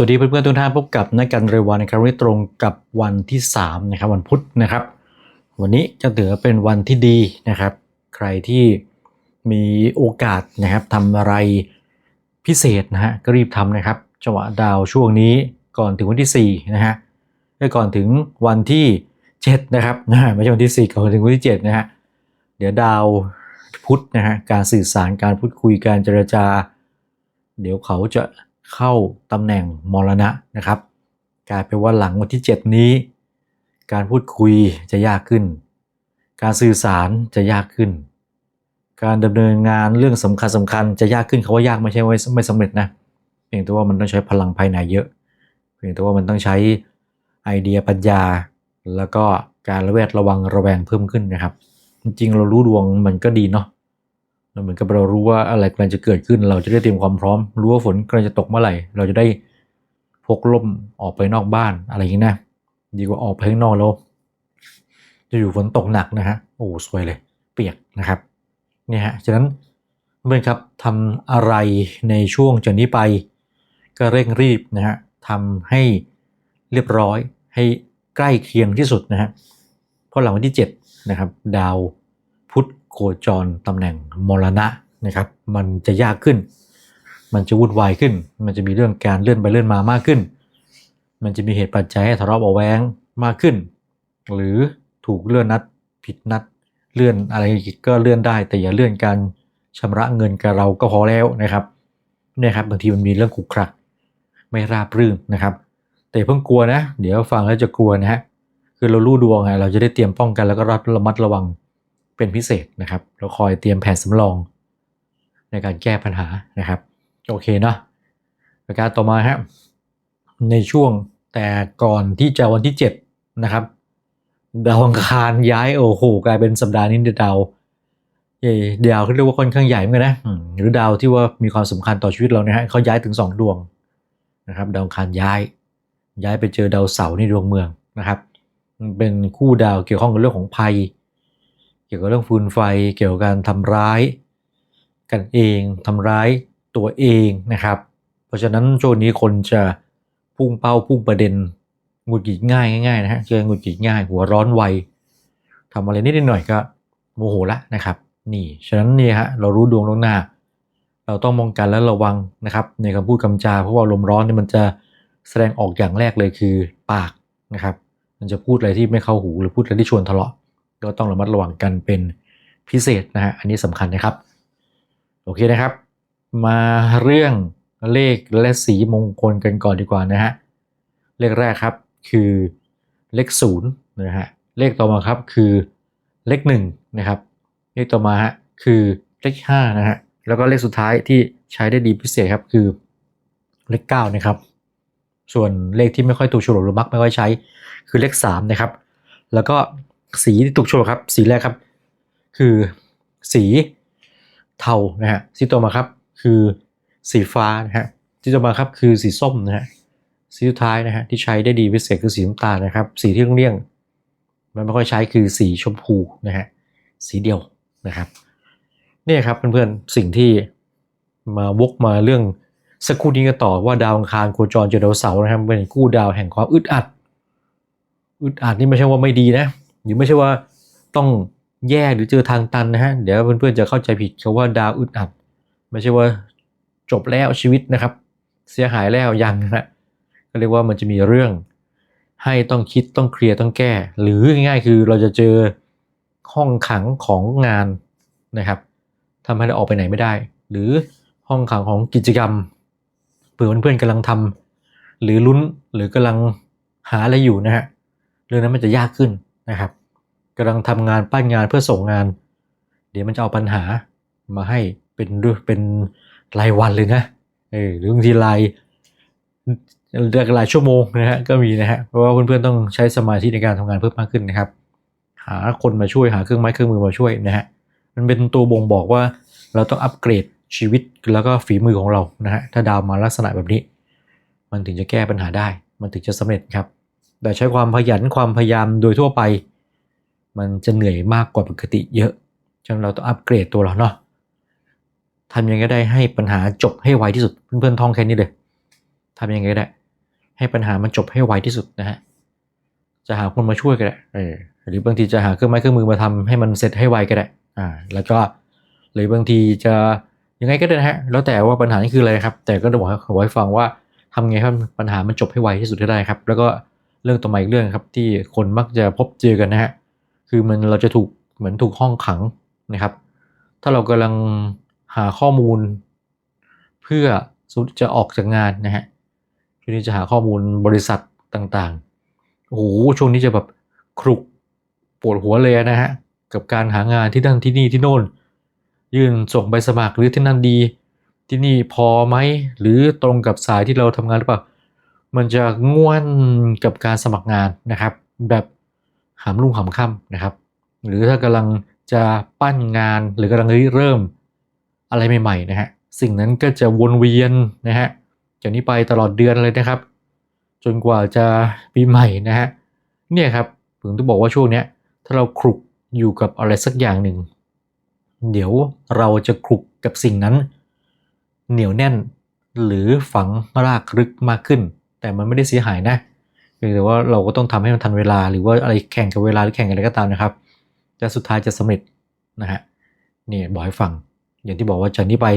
วัสดีเพื่อนๆทุกท่านพบกับนักการเรวันนะครับวันนี้ตรงกับวันที่3นะครับวันพุธนะครับ วันนี้จะถือเป็นวันที่ดีนะครับ ใครที่มีโอกาสนะครับทำอะไรพิเศษนะฮะก็รีบทำนะครับจังหวะดาวช่วงนี้ก่อนถึงวันที่4นะฮะและก่อนถึงวันที่7นะครับนะไม่ใช่วันที่ 4 ก่อนถึงวันที่7นะฮะเดี๋ยวดาวพุธนะฮะการสื่อสารการพูดคุยการเจรจา เดี๋ยวเขาจะ เข้าตำแหน่งมรณะนะครับ กลายเป็นว่าหลังวันที่ 7 นี้ การพูดคุยจะยากขึ้น การสื่อสารจะยากขึ้น การดำเนินงานเรื่องสำคัญสำคัญจะยากขึ้นเขาว่ายากไม่ใช่ว่าไม่สำเร็จนะเพียงแต่ว่ามันต้องใช้พลังภายในเยอะ เพียงแต่ว่ามันต้องใช้ไอเดียปัญญา แล้วก็การระแวดระวังระแวงเพิ่มขึ้นนะครับ จริงเรารู้ดวงมันก็ดีเนาะ เหมือนกับเรารู้ว่าอะไรกำลังจะเกิดขึ้น เราจะได้เตรียมความพร้อม รู้ว่าฝนกำลังจะตกเมื่อไหร่ เราจะได้พกร่มออกไปนอกบ้านอะไรอย่างนี้นะดีกว่าออกไปข้างนอกแล้วจะอยู่ฝนตกหนักนะฮะโอ้สวยเลย เปียกนะครับเนี่ยฮะฉะนั้นเพื่อนครับทำอะไรในช่วงจากนี้ไป ก็เร่งรีบนะฮะทำให้เรียบร้อยให้ใกล้เคียงที่สุดนะฮะเพราะหลังวันที่7นะครับดาว คจรตำแหน่งมรณะนะครับ มันจะยากขึ้น มันจะวุ่นวายขึ้น มันจะมีเรื่องการเลื่อนไปเลื่อนมามากขึ้น มันจะมีเหตุปัจจัยให้ทะเลาะเบาะแวงมากขึ้น หรือถูกเลื่อนนัดผิดนัดเลื่อนอะไรก็เลื่อนได้ แต่อย่าเลื่อนการชำระเงินกับเราก็พอแล้วนะครับเนี่ยครับบางทีมันมีเรื่องขุกขระไม่ราบรื่นนะครับ แต่เพิ่งกลัวนะ เดี๋ยวฟังแล้วจะกลัวนะฮะคือเรารู้ดวงไงเราจะได้เตรียมป้องกันแล้วก็ระมัดระวัง เป็นพิเศษนะครับ เราคอยเตรียมแผนสำรอง ในการแก้ปัญหานะครับ โอเคเนาะประการต่อมาครับในช่วงแต่ก่อนที่จะวันที่ 7 นะครับดาวอังคารย้ายโอ้โหกลายเป็นสัปดาห์นี้ดาวเย่ดาวเขาเรียกว่าค่อนข้างใหญ่เหมือนกันนะหรือดาวที่ว่ามีความสำคัญต่อชีวิตเราเนี่ยฮะเขาย้ายถึง 2 ดวงนะครับ ดาวอังคารย้าย ย้ายไปเจอดาวเสาร์ในดวงเมืองนะครับมันเป็นคู่ดาวเกี่ยวข้องกับเรื่องของภัย เกี่ยวกับเรื่องฟืนไฟเกี่ยวกับการทำร้าย กันเองทำร้ายตัวเองนะครับ เพราะฉะนั้นช่วงนี้คนจะพุ่งเป้าพุ่งประเด็นหงุดหงิดง่ายง่ายนะฮะเจอหงุดหงิดง่ายหัวร้อนไวทำอะไรนิดหน่อยก็โมโหละนะครับ นี่ฉะนั้นนี่ฮะเรารู้ดวงล่วงหน้า เราต้องป้องกันและระวังนะครับ ในคำพูดคำจาเพราะว่าลมร้อนเนี่ยมันจะแสดงออกอย่างแรกเลยคือปากนะครับ มันจะพูดอะไรที่ไม่เข้าหูหรือพูดอะไรที่ชวนทะเลาะ ก็ต้องระมัดระวังกันเป็นพิเศษนะฮะอันนี้สำคัญนะครับ โอเคนะครับ มาเรื่องเลขและสีมงคลกันก่อนดีกว่านะฮะเลขแรกครับคือเลขศูนย์นะฮะเลขต่อมาครับคือเลขหนึ่งนะครับเลขต่อมาฮะคือเลขห้านะฮะแล้วก็เลขสุดท้ายที่ใช้ได้ดีพิเศษครับคือเลขเก้านะครับ ส่วนเลขที่ไม่ค่อยถูกฉลกหรือมักไม่ค่อยใช้คือเลขสามนะครับ แล้วก็ สีที่ถูกโชว์ครับ สีแรกครับ คือสีเทานะฮะสีต่อมาครับ คือสีฟ้านะฮะสีต่อมาครับคือสีส้มนะฮะสีสุดท้ายนะฮะที่ใช้ได้ดีพิเศษคือสีน้ำตาลนะครับ สีที่เลี่ยงๆมันไม่ค่อยใช้คือสีชมพูนะฮะสีเดียวนะครับนี่ครับเพื่อนๆสิ่งที่มาวกมาเรื่องสักครู่นี้กันต่อว่าดาวอังคารโคจรเจอดาวเสาร์นะครับเป็นคู่ดาวแห่งความอึดอัดอึดอัดนี่ไม่ใช่ว่าไม่ดีนะ หรือไม่ใช่ว่าต้องแย่หรือเจอทางตันนะฮะ เดี๋ยวเพื่อนๆจะเข้าใจผิดคาว่าดาวอึดอัด ไม่ใช่ว่าจบแล้วชีวิตนะครับ เสียหายแล้วยังนะฮะก็เรียกว่ามันจะมีเรื่องให้ต้องคิดต้องเคลียร์ต้องแก้ หรือง่ายๆคือเราจะเจอห้องขังของงานนะครับทำให้เราออกไปไหนไม่ได้ หรือห้องขังของกิจกรรมเผื่อเพื่อนๆกำลังทำหรือลุ้นหรือกำลังหาอะไรอยู่นะฮะเรื่องนั้นมันจะยากขึ้น นะครับกำลังทำงานปั้นงานเพื่อส่งงาน เดี๋ยวมันจะเอาปัญหามาให้เป็นเรื่องเป็นรายวันเลยนะเออหรือบางทีรายเรียกรายชั่วโมงนะฮะก็มีนะฮะเพราะว่าเพื่อนๆต้องใช้สมาธิในการทำงานเพิ่มมากขึ้นนะครับ หาคนมาช่วยหาเครื่องไม้เครื่องมือมาช่วยนะฮะมันเป็นตัวบ่งบอกว่าเราต้องอัปเกรดชีวิตแล้วก็ฝีมือของเรานะฮะถ้าดาวมาลักษณะแบบนี้ มันถึงจะแก้ปัญหาได้ มันถึงจะสำเร็จครับ แต่ใช้ความขยันความพยายามโดยทั่วไป มันจะเหนื่อยมากกว่าปกติเยอะฉะนั้นเราต้องอัปเกรดตัวเราเนาะทำยังไงก็ได้ให้ปัญหาจบให้ไวที่สุดเพื่อนๆท่องแค่นี้เลยทำยังไงก็ได้ ให้ปัญหามันจบให้ไวที่สุดนะฮะจะหาคนมาช่วยก็ได้หรือบางทีจะหาเครื่องไม้เครื่องมือมาทำให้มันเสร็จให้ไวก็ได้อ่าแล้วก็หรือบางทีจะยังไงก็ได้นะฮะแล้วแต่ว่าปัญหานี่คืออะไรครับ แต่ก็จะบอกให้ขอให้ฟังว่าทำไงให้ปัญหามันจบให้ไวที่สุดได้ครับ แล้วก็ เรื่องต่อมาอีกเรื่องครับที่คนมักจะพบเจอกันนะฮะคือมันเราจะถูกเหมือนถูกห้องขังนะครับ ถ้าเรากำลังหาข้อมูล เพื่อสมมุติจะออกจากงานนะฮะช่วงนี้จะหาข้อมูลบริษัทต่างๆโอ้โหช่วงนี้จะแบบครุกปวดหัวเลยนะฮะกับการหางานที่นั่นที่นี่ที่โน่น ยื่นส่งใบสมัครหรือที่นั่นดี ที่นี่พอไหมหรือตรงกับสายที่เราทำงานหรือเปล่า มันจะง่วนกับการสมัครงานนะครับ แบบหามรุ่งหามค่ำนะครับ หรือถ้ากำลังจะปั้นงานหรือกำลังเริ่มอะไรใหม่ๆนะฮะสิ่งนั้นก็จะวนเวียนนะฮะจากนี้ไปตลอดเดือนเลยนะครับ จนกว่าจะปีใหม่นะฮะเนี่ยครับผมต้องบอกว่าช่วงเนี้ยถ้าเราคลุกอยู่กับอะไรสักอย่างหนึ่ง เดี๋ยวเราจะคลุกกับสิ่งนั้น เหนียวแน่นหรือฝังรากลึกมากขึ้น แต่มันไม่ได้เสียหายนะเพียงแต่ว่าเราก็ต้องทำให้มันทันเวลา หรือว่าอะไรแข่งกับเวลาหรือแข่งกับอะไรก็ตามนะครับ จะสุดท้ายจะสำเร็จนะฮะนี่บอกให้ฟัง อย่างที่บอกว่าจากนี้ไป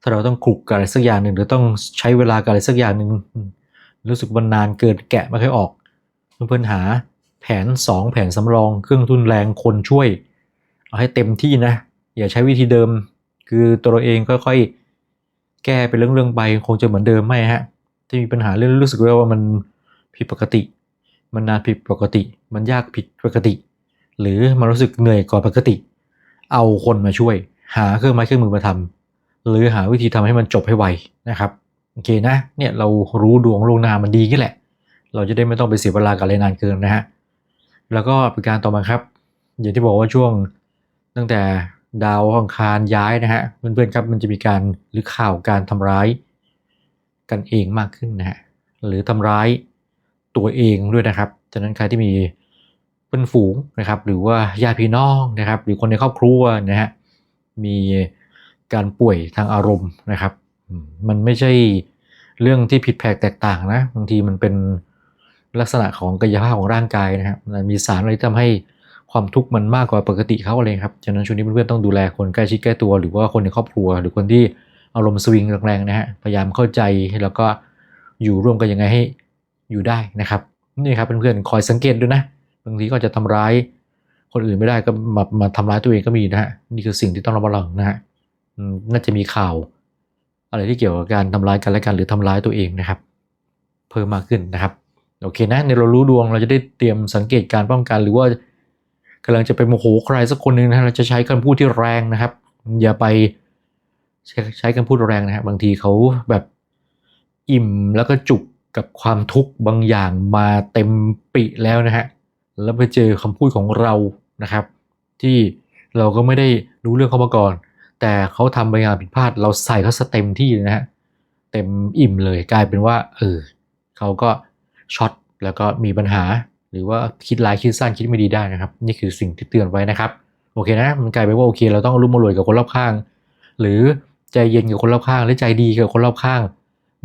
ถ้าเราต้องคลุกกับอะไรสักอย่างหนึ่งหรือต้องใช้เวลากับอะไรสักอย่างหนึ่งรู้สึกวันนานเกินแกะไม่ค่อยออกเพื่อนหาแผน 2 แผนสำรอง เครื่องทุนแรงคนช่วย เอาให้เต็มที่นะ อย่าใช้วิธีเดิม คือตัวเราเองค่อยๆ แก้ไปเรื่องๆไปคงจะเหมือนเดิมไม่ฮะ จะมีปัญหาเรื่องรู้สึกว่ามันผิดปกติ มันนานผิดปกติ มันยากผิดปกติ หรือมันรู้สึกเหนื่อยกว่าปกติ เอาคนมาช่วย หาเครื่องไม้เครื่องมือมาทำหรือหาวิธีทำให้มันจบให้ไวนะครับโอเคนะเนี่ยเรารู้ดวงลงหนามันดีกันแหละ เราจะได้ไม่ต้องไปเสียเวลากับอะไรนานเกินนะฮะแล้วก็เป็นการต่อมาครับ อย่างที่บอกว่าช่วงตั้งแต่ดาวอังคารย้ายนะฮะเพื่อนๆครับมันจะมีการหรือข่าวการทำร้าย กันเองมากขึ้นนะฮะหรือทำร้ายตัวเองด้วยนะครับฉะนั้นใครที่มีเพื่อนฝูงนะครับ หรือว่าญาติพี่น้องนะครับ หรือคนในครอบครัวนะฮะมีการป่วยทางอารมณ์นะครับ มันไม่ใช่เรื่องที่ผิดแผกแตกต่างนะบางทีมันเป็นลักษณะของกายภาพของร่างกายนะครับมีสารอะไรที่ทำให้ความทุกข์มันมากกว่าปกติเขาเลยครับฉะนั้นช่วงนี้เพื่อนๆต้องดูแลคนใกล้ชิดใกล้ตัว หรือว่าคนในครอบครัว หรือคนที่ อารมณ์สวิงแรงๆนะฮะพยายามเข้าใจแล้วก็อยู่ร่วมกันยังไงให้อยู่ได้นะครับนี่ครับเพื่อนๆคอยสังเกตด้วยนะบางทีก็จะทำร้ายคนอื่นไม่ได้ก็มามาทำร้ายตัวเองก็มีนะฮะนี่คือสิ่งที่ต้องระมัดระวังนะฮะน่าจะมีข่าว อะไรที่เกี่ยวกับการทำร้ายกันและกันหรือทำร้ายตัวเองนะครับ เพิ่มมากขึ้นนะครับโอเคนะในเรารู้ดวงเราจะได้เตรียมสังเกตการป้องกัน หรือว่ากำลังจะไปโมโหใครสักคนหนึ่งนะเราจะใช้คำพูดที่แรงนะครับ อย่าไป ใช้ใช้คำพูดแรงนะฮะบางทีเขาแบบอิ่มแล้วก็จุกกับความทุกข์บางอย่างมาเต็มปิแล้วนะฮะแล้วไปเจอคำพูดของเรานะครับ ที่เราก็ไม่ได้รู้เรื่องเขามาก่อน แต่เขาทำบางอย่างผิดพลาด เราใส่เขาสเต็มที่เลยนะฮะเต็มอิ่มเลยกลายเป็นว่าเออเขาก็ช็อตแล้วก็มีปัญหา หรือว่าคิดร้ายคิดสั้นคิดไม่ดีได้นะครับ นี่คือสิ่งที่เตือนไว้นะครับ โอเคนะมันกลายเป็นว่าโอเค เราต้องรุ่มารวยกับคนรอบข้าง หรือ ใจเย็นกับคนรอบข้างหรือใจดีกับคนรอบข้าง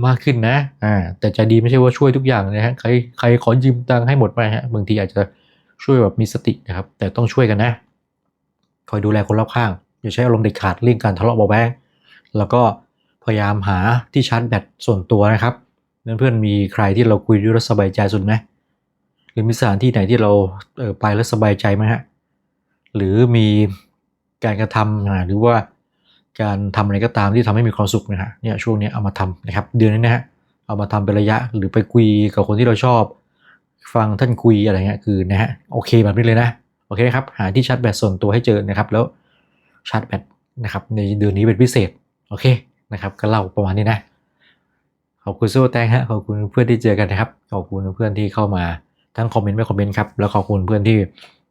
มากขึ้นนะอ่าแต่ใจดีไม่ใช่ว่าช่วยทุกอย่างนะฮะใครใครขอยืมตังค์ให้หมดไปฮะบางทีอาจจะช่วยแบบมีสตินะครับ แต่ต้องช่วยกันนะ คอยดูแลคนรอบข้าง อย่าใช้อารมณ์เด็ดขาดเรื่องการทะเลาะเบาแวงแล้วก็พยายามหาที่ชาร์จแบตส่วนตัวนะครับเพื่อนๆมีใครที่เราคุยด้วยแล้วสบายใจสุดไหมหรือมีสถานที่ไหนที่เราเออไปแล้วสบายใจไหมฮะหรือมีการกระทำหรือว่า การทำอะไรก็ตามที่ทำให้มีความสุขนะฮะเนี่ยช่วงนี้เอามาทำนะครับ เดือนนี้นะฮะเอามาทำเป็นระยะหรือไปคุยกับคนที่เราชอบ ฟังท่านคุยอะไรเงี้ยคือนะฮะโอเคแบบนี้เลยนะโอเคครับหาที่ชาร์จแบตส่วนตัวให้เจอนะครับ แล้วชาร์จแบตนะครับในเดือนนี้เป็นพิเศษโอเคนะครับก็เล่าประมาณนี้นะขอบคุณสู้แตงฮะขอบคุณเพื่อนที่เจอกันนะครับขอบคุณเพื่อนที่เข้ามาทั้งคอมเมนต์ไม่คอมเมนต์ครับแล้วขอบคุณเพื่อนที่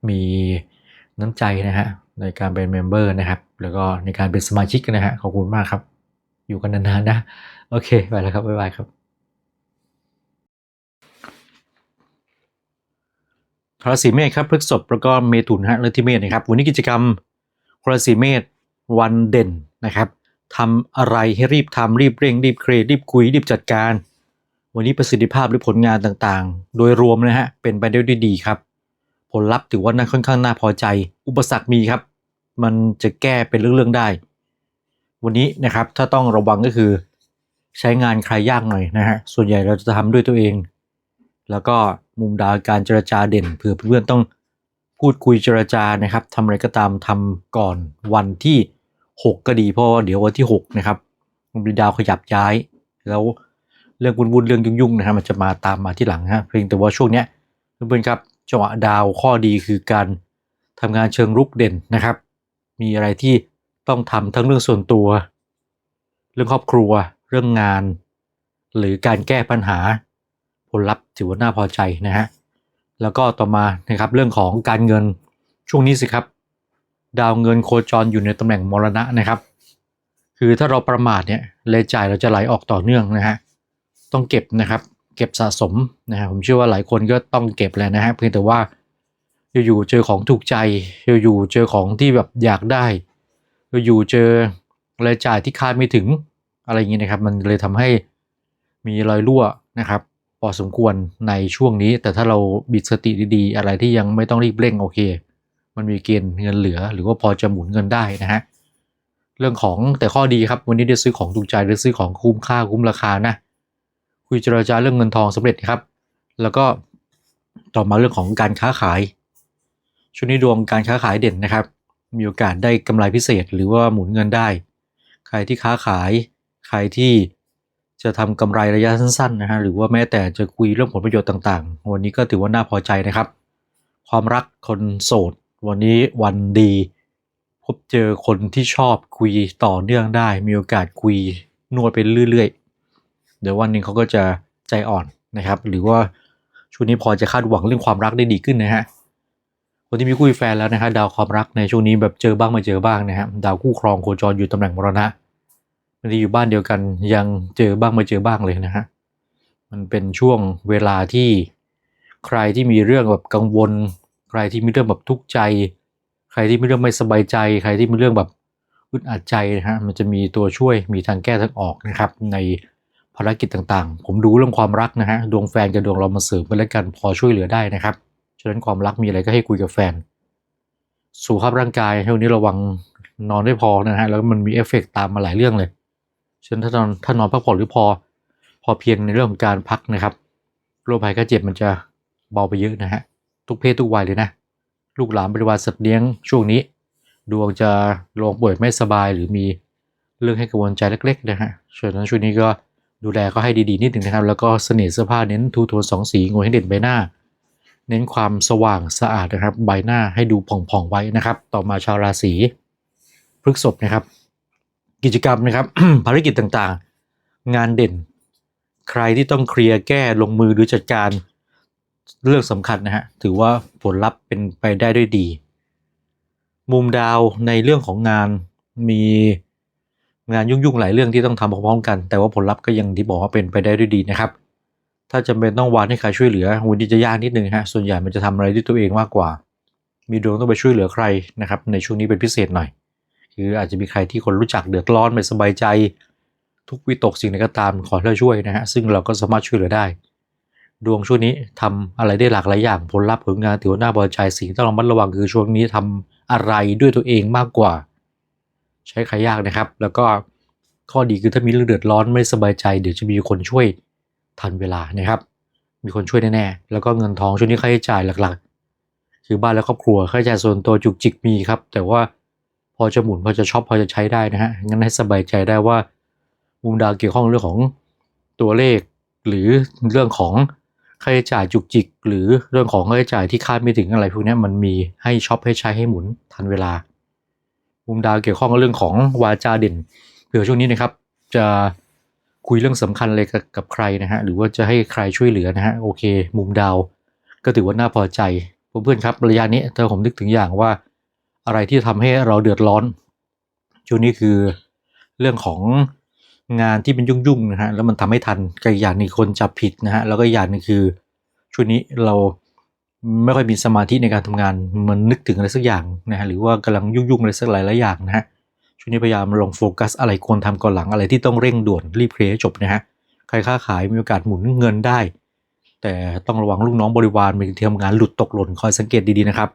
มีน้ำใจนะฮะ ในการเป็นเมมเบอร์นะครับ แล้วก็ในการเป็นสมาชิกนะฮะขอบคุณมากครับ อยู่กันนานๆนะ โอเค ไปแล้วครับ บ๊ายบายครับราศีเมษครับพฤษภแล้วก็เมถุนฮะเรทีเมษนะครับ วันนี้กิจกรรมราศีเมษวันเด่นนะครับทำอะไรให้รีบทำรีบเร่ง รีบเคลียร์รีบคุยรีบจัดการ วันนี้ประสิทธิภาพหรือผลงานต่างๆ โดยรวมนะฮะเป็นไปได้ด้วยดีครับ ลลัพธ์ถือว่าน่าค่อนข้างน่าพอใจ อุปสรรคมีครับ มันจะแก้เป็นเรื่องๆได้ วันนี้นะครับถ้าต้องระวังก็คือ ใช้งานใครยากหน่อยนะฮะส่วนใหญ่เราจะทำด้วยตัวเอง แล้วก็มุมดาวการเจรจาเด่นเผื่อเพื่อนๆต้องพูดคุยเจรจานะครับทำอะไรก็ตามทำก่อนวันที่ 6 ก็ดีเพราะเดี๋ยววันที่6นะครับมันมีดาวขยับย้าย แล้วเรื่องวุ่นๆเรื่องยุ่งๆนะครับมันจะมาตามมาที่หลังฮะเพียงแต่ว่าช่วงเนี้ยเพื่อนๆครับ จังหวะดาวข้อดีคือการทำงานเชิงรุกเด่นนะครับ มีอะไรที่ต้องทำทั้งเรื่องส่วนตัว เรื่องครอบครัว เรื่องงาน หรือการแก้ปัญหา ผลลัพธ์ถือว่าน่าพอใจนะฮะแล้วก็ต่อมานะครับเรื่องของการเงินช่วงนี้สิครับ ดาวเงินโคจรอยู่ในตำแหน่งมรณะนะครับ คือถ้าเราประมาทเนี่ยรายจ่ายเราจะไหลออกต่อเนื่องนะฮะต้องเก็บนะครับ เก็บสะสมนะฮะผมเชื่อว่าหลายคนก็ต้องเก็บแหละนะฮะเพียงแต่ว่าอยู่ๆเจอของถูกใจอยู่ๆเจอของที่แบบอยากได้อยู่ๆเจอรายจ่ายที่คาดไม่ถึงอะไรอย่างนี้นะครับ มันเลยทำให้มีรอยรั่วนะครับพอสมควรในช่วงนี้ แต่ถ้าเราบิดสติดีๆ อะไรที่ยังไม่ต้องรีบเร่งโอเค มันมีเกณฑ์เงินเหลือ หรือว่าพอจะหมุนเงินได้นะฮะเรื่องของแต่ข้อดีครับวันนี้ได้ซื้อของถูกใจหรือซื้อของคุ้มค่าคุ้มราคานะ คุยเจรจาเรื่องเงินทองสำเร็จครับ แล้วก็ต่อมาเรื่องของการค้าขาย ช่วงนี้ดวงการค้าขายเด่นนะครับ มีโอกาสได้กำไรพิเศษหรือว่าหมุนเงินได้ ใครที่ค้าขาย ใครที่จะทำกำไรระยะสั้นๆนะฮะหรือว่าแม้แต่จะคุยเรื่องผลประโยชน์ต่างๆ วันนี้ก็ถือว่าน่าพอใจนะครับ ความรักคนโสด วันนี้วันดี พบเจอคนที่ชอบคุยต่อเนื่องได้ มีโอกาสคุยนวดไปเรื่อยๆ เดี๋ยววันหนึ่งเขาก็จะใจอ่อนนะครับ หรือว่าช่วงนี้พอจะคาดหวังเรื่องความรักได้ดีขึ้นนะฮะคนที่มีคู่แฟนแล้วนะฮะดาวความรักในช่วงนี้แบบเจอบ้างม่เจอบ้างนะฮะดาวคู่ครองโคจรอยู่ตำแหน่งมรณะบางทีอยู่บ้านเดียวกันยังเจอบ้างม่เจอบ้างเลยนะฮะมันเป็นช่วงเวลาที่ใครที่มีเรื่องแบบกังวล ใครที่มีเรื่องแบบทุกข์ใจ ใครที่มีเรื่องไม่สบายใจ ใครที่มีเรื่องแบบอึดอัดใจนะฮะมันจะมีตัวช่วยมีทางแก้ทางออกนะครับใน ภารกิจต่างๆ ผมดูเรื่องความรักนะฮะดวงแฟนกับดวงเรามาเสริมกันแล้วกันพอช่วยเหลือได้นะครับฉะนั้นความรักมีอะไรก็ให้คุยกับแฟน สุขภาพร่างกายช่วงนี้ระวังนอนได้พอนะฮะแล้วมันมีเอฟเฟกตามมาหลายเรื่องเลยฉะนั้นถ้านอนถ้านอนพักผ่อนหรือพอ พอเพียงในเรื่องของการพักนะครับโรคภัยไข้เจ็บมันจะเบาไปเยอะนะฮะทุกเพศทุกวัยเลยนะ ลูกหลานบริวารสัตว์เลี้ยงช่วงนี้ ดวงจะลงป่วยไม่สบายหรือมีเรื่องให้กังวลใจเล็กๆนะฮะฉะนั้นช่วงนี้ก็ ดูแลก็ให้ดีๆนิดหนึ่งนะครับ แล้วก็เสน่ห์เสื้อผ้าเน้นทูโทนสองสีงวยให้เด่นใบหน้า เน้นความสว่างสะอาดนะครับ ใบหน้าให้ดูผ่องๆไว้นะครับ ต่อมาชาวราศีพฤกษภนะครับ กิจกรรมนะครับ ภารกิจต่างๆ งานเด่น ใครที่ต้องเคลียร์แก้ลงมือหรือจัดการเรื่องสำคัญนะฮะถือว่าผลลัพธ์เป็นไปได้ด้วยดี มุมดาวในเรื่องของงานมี งานยุ่งๆหลายเรื่องที่ต้องทำพร้อมๆกัน แต่ว่าผลลัพธ์ก็ยังที่บอกว่าเป็นไปได้ด้วยดีนะครับ ถ้าจำเป็นต้องวานให้ใครช่วยเหลือวันนี้จะยากนิดนึงฮะส่วนใหญ่มันจะทำอะไรด้วยตัวเองมากกว่า มีดวงต้องไปช่วยเหลือใครนะครับ ในช่วงนี้เป็นพิเศษหน่อย คืออาจจะมีใครที่คนรู้จักเดือดร้อนไม่สบายใจ ทุกวิตกสิ่งใดก็ตามขอให้เราช่วยนะฮะซึ่งเราก็สามารถช่วยเหลือได้ ดวงช่วงนี้ทำอะไรได้หลากหลายอย่างผลลัพธ์ผลงานถือว่าน่าพอใจสิ่งที่ต้องระมัดระวังคือช่วงนี้ทำอะไรด้วยตัวเองมากกว่า ใช้ใครยากนะครับ แล้วก็ข้อดีคือถ้ามีเรื่องเดือดร้อนไม่สบายใจเดี๋ยวจะมีคนช่วยทันเวลานะครับ มีคนช่วยแน่ๆแล้วก็เงินทองช่วงนี้ค่าใช้จ่ายหลักๆ คือบ้านและครอบครัวค่าใช้จ่ายส่วนตัวจุกจิกมีครับ แต่ว่าพอจะหมุนพอจะช็อปพอจะใช้ได้นะฮะงั้นให้สบายใจได้ว่ามุมดาวเกี่ยวข้องเรื่องของตัวเลข หรือเรื่องของค่าใช้จ่ายจุกจิก หรือเรื่องของค่าใช้จ่ายที่คาดไม่ถึงอะไรพวกนี้มันมีให้ช็อปให้ใช้ให้หมุนทันเวลา มุมดาวเกี่ยวข้องกับเรื่องของวาจาเด่นเผื่อช่วงนี้นะครับ จะคุยเรื่องสำคัญเลยกับกับใครนะฮะหรือว่าจะให้ใครช่วยเหลือนะฮะโอเค มุมดาวก็ถือว่าน่าพอใจเพื่อนๆครับระยะนี้ถ้าผมนึกถึงอย่างว่าอะไรที่ทำให้เราเดือดร้อน ช่วงนี้คือเรื่องของงานที่เป็นยุ่งๆนะฮะแล้วมันทำให้ทันกับอย่างหนึงคนจับผิดนะฮะแล้วก็อย่างนึงคือช่วงนี้เรา ไม่ค่อยมีสมาธิในการทำงานมันนึกถึงอะไรสักอย่างนะฮะหรือว่ากำลังยุ่งๆอะไรสักหลายๆอย่างนะฮะช่วงนี้พยายามลงโฟกัสอะไรควรทำก่อนหลังอะไรที่ต้องเร่งด่วนรีบเคลียร์ให้จบนะฮะใครค้าขายมีโอกาสหมุนเงินได้ แต่ต้องระวังลูกน้องบริวารมีที่ทำงานหลุดตกหล่นคอยสังเกตดีๆนะครับ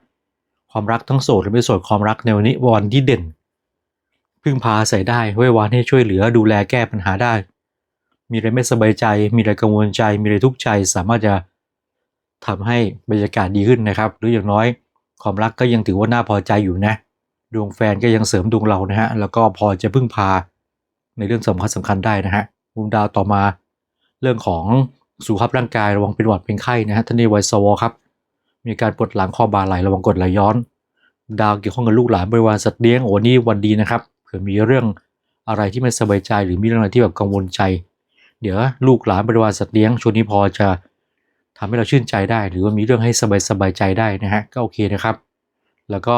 ความรักทั้งโสดและไม่โสดความรักในวันนี้วันที่เด่น พึ่งพาใส่ได้ไว้วานให้ช่วยเหลือดูแลแก้ปัญหาได้ มีอะไรไม่สบายใจ มีอะไรกังวลใจ มีอะไรทุกข์ใจสามารถจะ ทำให้บรรยากาศดีขึ้นนะครับ หรืออย่างน้อยความรักก็ยังถือว่าน่าพอใจอยู่นะ ดวงแฟนก็ยังเสริมดวงเรานะฮะ แล้วก็พอจะพึ่งพาในเรื่องสำคัญสำคัญได้นะฮะมุมดาวต่อมา เรื่องของสุขภาพร่างกายระวังเป็นหวัดเป็นไข้นะฮะท่านในวัยสวครับ มีการปวดหลังคอบ่าไหลระวังกดไหลย้อน ดาวเกี่ยวข้องกับลูกหลานบริวารสัตว์เลี้ยงโอ้นี่วันดีนะครับเผื่อมีเรื่องอะไรที่ไม่สบายใจหรือมีเรื่องอะไรที่แบบกังวลใจ เดี๋ยวลูกหลานบริวารสัตว์เลี้ยงช่วงนี้พอจะ ทำให้เราชื่นใจได้ หรือว่ามีเรื่องให้สบายสบายใจได้นะฮะก็โอเคนะครับ แล้วก็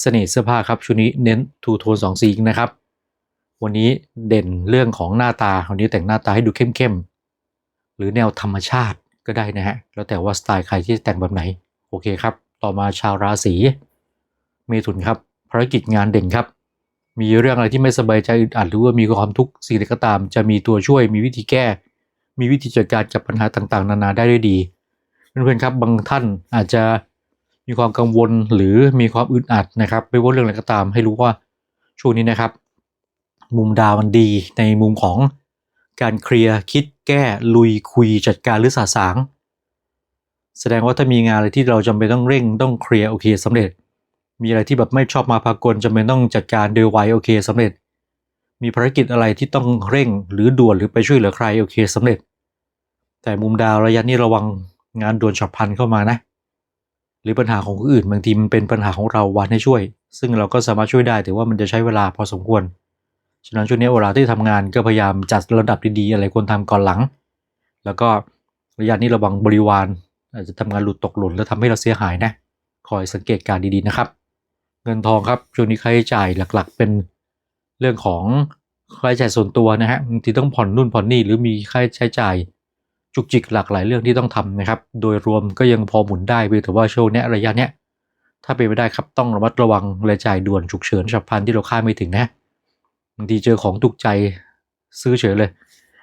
เสน่ห์เสื้อผ้าครับช่วงนี้เน้นทูโทนสองสีนะครับ วันนี้เด่นเรื่องของหน้าตาวันนี้แต่งหน้าตาให้ดูเข้มๆหรือแนวธรรมชาติก็ได้นะฮะแล้วแต่ว่าสไตล์ใครที่แต่งแบบไหนโอเคครับ ต่อมาชาวราศีเมถุนครับภารกิจงานเด่นครับ มีเรื่องอะไรที่ไม่สบายใจอึดอัดหรือว่ามีความทุกข์สิ่งใดก็ตาม จะมีตัวช่วยมีวิธีแก้ มีวิธีจัดการกับปัญหาต่างๆ นานาได้ด้วยดีเพื่อนๆครับบางท่านอาจจะมีความกังวลหรือมีความอึดอัดนะครับ ไม่ว่าเรื่องอะไรก็ตามให้รู้ว่าช่วงนี้นะครับ มุมดาวมันดีในมุมของการเคลียร์คิดแก้ลุยคุยจัดการหรือสาสาง แสดงว่าถ้ามีงานอะไรที่เราจำเป็นต้องเร่งต้องเคลียร์โอเคสำเร็จ มีอะไรที่แบบไม่ชอบมาพากลจำเป็นต้องจัดการเดวไวโอเคสำเร็จ มีภารกิจอะไรที่ต้องเร่งหรือด่วนหรือไปช่วยเหลือใคร โอเคสำเร็จ แต่มุมดาวระยะนี้ระวังงานด่วนฉับพลันเข้ามานะ หรือปัญหาของคนอื่นบางทีมันเป็นปัญหาของเราวันให้ช่วย ซึ่งเราก็สามารถช่วยได้แต่ว่ามันจะใช้เวลาพอสมควรฉะนั้นช่วงนี้เวลาที่ทำงานก็พยายามจัดระดับดีๆอะไรควรทำก่อนหลัง แล้วก็ระยะนี้ระวังบริวารอาจจะทำงานหลุดตกหล่นแล้วทำให้เราเสียหายนะคอยสังเกตการดีๆนะครับ เงินทองครับช่วงนี้ค่าใช้จ่ายหลักๆ เป็น เรื่องของค่าใช้จ่ายส่วนตัวนะฮะบางทีต้องผ่อนนู่นผ่อนนี่หรือมีค่าใช้จ่ายจุกจิกหลากหลายเรื่องที่ต้องทำนะครับ โดยรวมก็ยังพอหมุนได้เพียงแต่ว่าช่วงเนี้ยระยะเนี้ยถ้าเป็นไปได้ครับต้องระมัดระวังรายจ่ายด่วนฉุกเฉินฉับพลันที่เราคาดไม่ถึงนะบางทีเจอของถูกใจซื้อเฉยเลย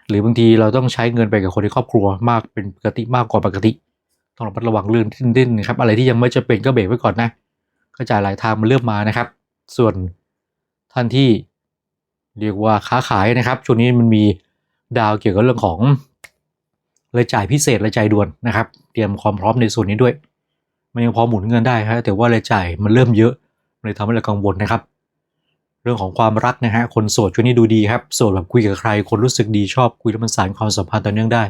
หรือบางทีเราต้องใช้เงินไปกับคนในครอบครัวมากเป็นปกติมากกว่าปกติ ต้องระมัดระวังเรื่องดิ้นๆนะครับอะไรที่ยังไม่จะเป็นก็เบรกไว้ก่อนนะกระจายหลายทางมันเริ่มมานะครับ ส่วนท่านที่ เรียกว่าค้าขายนะครับ ช่วงนี้มันมีดาวเกี่ยวกับเรื่องของรายจ่ายพิเศษรายจ่ายด่วนนะครับ เตรียมความพร้อมในส่วนนี้ด้วย มันยังพอหมุนเงินได้ครับแต่ว่ารายจ่ายมันเริ่มเยอะเลยทำให้เรากังวลนะครับ เรื่องของความรักนะฮะคนโสดช่วงนี้ดูดีครับโสดแบบคุยกับใคร คนรู้สึกดีชอบคุยแล้วมันสานความสัมพันธ์ต่อเนื่องได้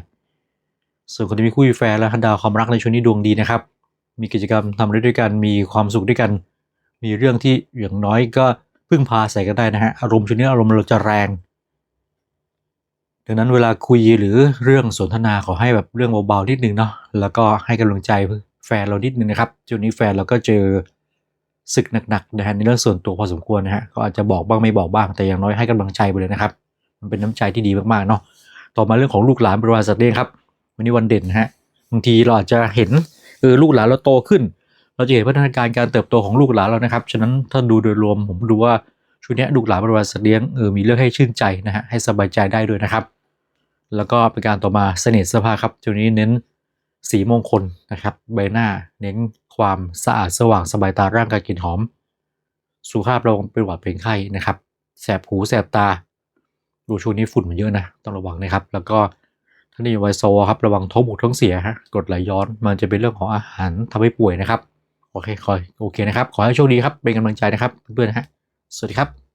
ส่วนคนที่มีคู่มีแฟนและดาวความรักในช่วงนี้ดวงดีนะครับ มีกิจกรรมทำด้วยกันมีความสุขด้วยกัน มีเรื่องที่อย่างน้อยก็ พึ่งพาใส่กันได้นะฮะอารมณ์ช่วงนี้อารมณ์เราจะแรง ดังนั้นเวลาคุยหรือเรื่องสนทนาขอให้แบบเรื่องเบาๆนิดนึงเนาะแล้วก็ให้กำลังใจแฟนเรานิดนึงนะครับช่วงนี้แฟนเราก็เจอศึกหนักๆนะฮะในเรื่องส่วนตัวพอสมควรนะฮะก็อาจจะบอกบ้างไม่บอกบ้างแต่อย่างน้อยให้กำลังใจไปเลยนะครับ มันเป็นน้ำใจที่ดีมากๆเนาะต่อมาเรื่องของลูกหลานบริวารสัตว์เลี้ยงครับ วันนี้วันเด่นนะฮะบางทีเราอาจจะเห็นเออลูกหลานเราโตขึ้น เราจะเห็นพัฒนาการการเติบโตของลูกหลานเรานะครับ ฉะนั้นถ้าดูโดยรวมผมดูว่าช่วงนี้ลูกหลานบริวารสัตว์เลี้ยงเออมีเรื่องให้ชื่นใจนะฮะให้สบายใจได้ด้วยนะครับ แล้วก็เป็นการต่อมาเสน่ห์เสื้อผ้าครับช่วงนี้เน้นสีมงคลนะครับ ใบหน้าเน้นความสะอาดสว่างสบายตาร่างกายกลิ่นหอม สุขภาพเราเป็นหวัดเป็นไข้นะครับ แสบหูแสบตา ดูช่วงนี้ฝุ่นมันเยอะนะต้องระวังนะครับ แล้วก็ท่านี่ไวโซครับระวังท้องผูกท้องเสียฮะกดไหลย้อนมันจะเป็นเรื่องของอาหารทำให้ป่วยนะครับ โอเคคอยโอเคนะครับ ขอให้โชคดีครับ เป็นกำลังใจนะครับเพื่อนๆนะฮะ สวัสดีครับ